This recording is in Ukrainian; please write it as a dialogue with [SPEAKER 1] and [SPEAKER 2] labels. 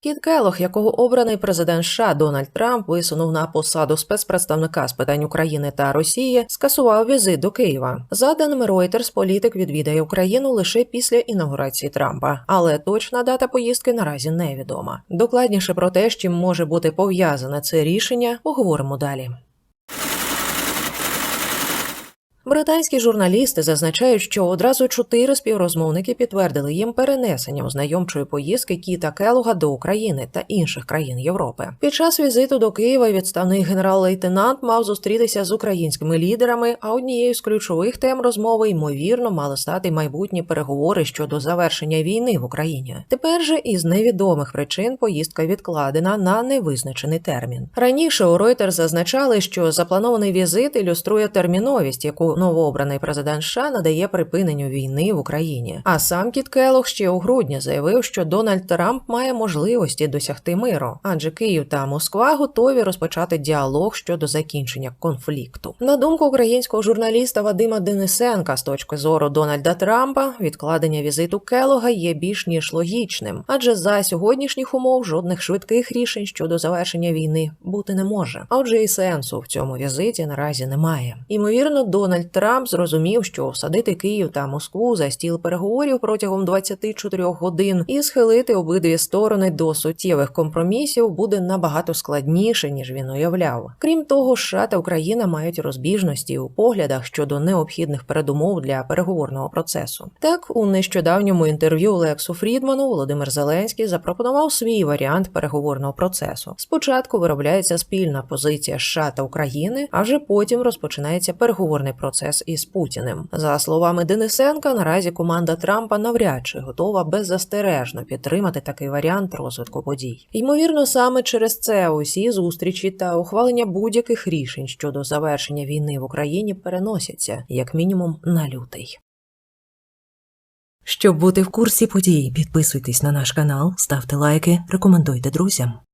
[SPEAKER 1] Кіт Келох, якого обраний президент США Дональд Трамп висунув на посаду спецпредставника з питань України та Росії, скасував візит до Києва. За даними Reuters, політик відвідає Україну лише після інаугурації Трампа, але точна дата поїздки наразі невідома. Докладніше про те, з чим може бути пов'язане це рішення, поговоримо далі. Британські журналісти зазначають, що одразу чотири співрозмовники підтвердили їм перенесення ознайомчої поїздки Кіта Келуга до України та інших країн Європи. Під час візиту до Києва відставний генерал-лейтенант мав зустрітися з українськими лідерами. А однією з ключових тем розмови ймовірно мали стати майбутні переговори щодо завершення війни в Україні. Тепер же із невідомих причин поїздка відкладена на невизначений термін. Раніше у Reuters зазначали, що запланований візит ілюструє терміновість, яку новообраний президент США надає припиненню війни в Україні. А сам Кіт Келох ще у грудні заявив, що Дональд Трамп має можливості досягти миру, адже Київ та Москва готові розпочати діалог щодо закінчення конфлікту. На думку українського журналіста Вадима Денисенка, з точки зору Дональда Трампа, відкладення візиту Келога є більш ніж логічним, адже за сьогоднішніх умов жодних швидких рішень щодо завершення війни бути не може. А отже, і сенсу в цьому візиті наразі немає. Імовірно, Дональд Трамп зрозумів, що всадити Київ та Москву за стіл переговорів протягом 24 годин і схилити обидві сторони до суттєвих компромісів буде набагато складніше, ніж він уявляв. Крім того, США та Україна мають розбіжності у поглядах щодо необхідних передумов для переговорного процесу. Так, у нещодавньому інтерв'ю Лексу Фрідману Володимир Зеленський запропонував свій варіант переговорного процесу. Спочатку виробляється спільна позиція США та України, а вже потім розпочинається переговорний процес із Путіним. За словами Денисенка, наразі команда Трампа навряд чи готова беззастережно підтримати такий варіант розвитку подій. Ймовірно, саме через це усі зустрічі та ухвалення будь-яких рішень щодо завершення війни в Україні переносяться як мінімум на лютий.
[SPEAKER 2] Щоб бути в курсі подій, підписуйтесь на наш канал, ставте лайки, рекомендуйте друзям.